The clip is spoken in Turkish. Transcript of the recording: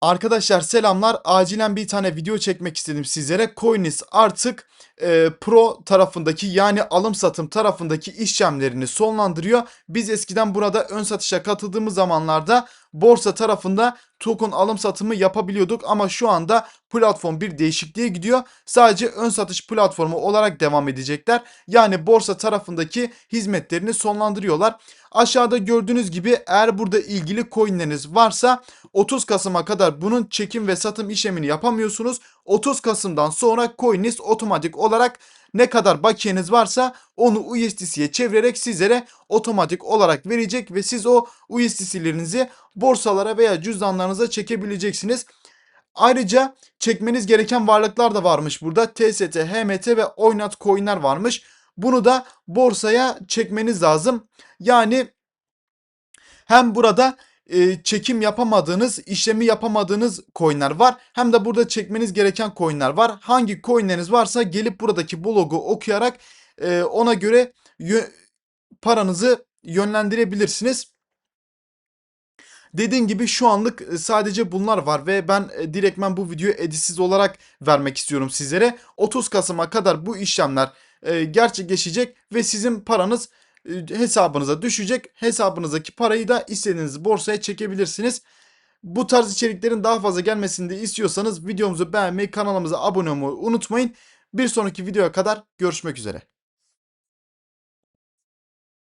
Arkadaşlar selamlar. Acilen bir tane video çekmek istedim sizlere. Coinis artık e, Pro tarafındaki yani alım satım tarafındaki işlemlerini sonlandırıyor. Biz eskiden burada ön satışa katıldığımız zamanlarda borsa tarafında token alım satımı yapabiliyorduk ama şu anda platform bir değişikliğe gidiyor. Sadece ön satış platformu olarak devam edecekler. Yani borsa tarafındaki hizmetlerini sonlandırıyorlar. Aşağıda gördüğünüz gibi eğer burada ilgili coinleriniz varsa 30 Kasım'a kadar bunun çekim ve satım işlemini yapamıyorsunuz. 30 Kasım'dan sonra coininiz otomatik olarak ne kadar bakiyeniz varsa onu USDC'ye çevirerek sizlere otomatik olarak verecek ve siz o USDC'lerinizi borsalara veya cüzdanlarınıza çekebileceksiniz. Ayrıca çekmeniz gereken varlıklar da varmış burada. TST, HMT ve Oynat coin'ler varmış. Bunu da borsaya çekmeniz lazım. Yani hem burada e, çekim yapamadığınız, işlemi yapamadığınız coinler var. Hem de burada çekmeniz gereken coinler var. Hangi coinleriniz varsa gelip buradaki blogu okuyarak e, ona göre yö- paranızı yönlendirebilirsiniz. Dediğim gibi şu anlık e, sadece bunlar var ve ben e, direktmen bu videoyu editsiz olarak vermek istiyorum sizlere. 30 Kasım'a kadar bu işlemler e, gerçekleşecek ve sizin paranız hesabınıza düşecek. Hesabınızdaki parayı da istediğiniz borsaya çekebilirsiniz. Bu tarz içeriklerin daha fazla gelmesini de istiyorsanız videomuzu beğenmeyi, kanalımıza abone olmayı unutmayın. Bir sonraki videoya kadar görüşmek üzere.